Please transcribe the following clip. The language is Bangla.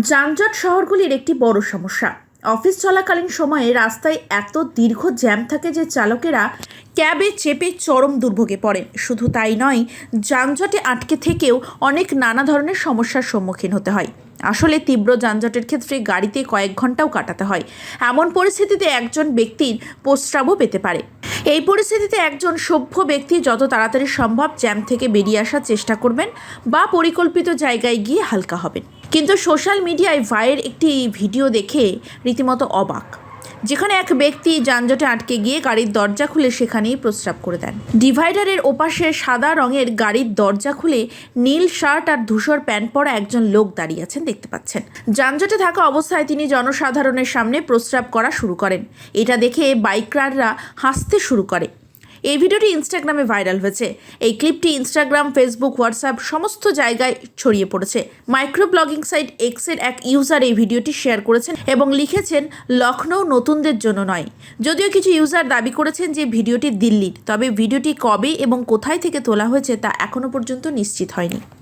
যানজট শহরগুলির একটি বড় সমস্যা। অফিস চলাকালীন সময়ে রাস্তায় এত দীর্ঘ জ্যাম থাকে যে চালকেরা ক্যাবে চেপে চরম দুর্ভোগে পড়েন। শুধু তাই নয়, যানজটে আটকে থেকেও অনেক নানা ধরনের সমস্যার সম্মুখীন হতে হয়। আসলে তীব্র যানজটের ক্ষেত্রে গাড়িতে কয়েক ঘন্টাও কাটাতে হয়। এমন পরিস্থিতিতে একজন ব্যক্তির প্রস্রাবও পেতে পারে। এই পরিস্থিতিতে একজন সভ্য ব্যক্তি যত তাড়াতাড়ি সম্ভব জ্যাম থেকে বেরিয়ে আসার চেষ্টা করবেন বা পরিকল্পিত জায়গায় গিয়ে হালকা হবেন। কিন্তু সোশ্যাল মিডিয়ায় ভাইয়ের একটি ভিডিও দেখে রীতিমতো অবাক। যেখানে এক ব্যক্তি যানজটে আটকে গিয়ে গাড়ির দরজা খুলে সেখানেই প্রস্রাব করে দেন। ডিভাইডারের ওপাশে সাদা রঙের গাড়ির দরজা খুলে নীল শার্ট আর ধূসর প্যান্ট পরা একজন লোক দাঁড়িয়ে আছেন দেখতে পাচ্ছেন। যানজটে থাকা অবস্থায় তিনি জনসাধারণের সামনে প্রস্রাব করা শুরু করেন। এটা দেখে বাইকাররা হাসতে শুরু করে। এই ভিডিওটি ইনস্টাগ্রামে ভাইরাল হয়েছে। এই ক্লিপটি ইনস্টাগ্রাম ফেসবুক হোয়াটসঅ্যাপ সমস্ত জায়গায় ছড়িয়ে পড়েছে। মাইক্রো ব্লগিং সাইট এক্সের এক ইউজার এই ভিডিওটি শেয়ার করেছেন এবং লিখেছেন লখনৌ নতুনদের জন্য নয়। যদিও কিছু ইউজার দাবি করেছেন যে ভিডিওটি দিল্লির, তবে ভিডিওটি কবে এবং কোথায় থেকে তোলা হয়েছে তা এখনও পর্যন্ত নিশ্চিত হয়নি।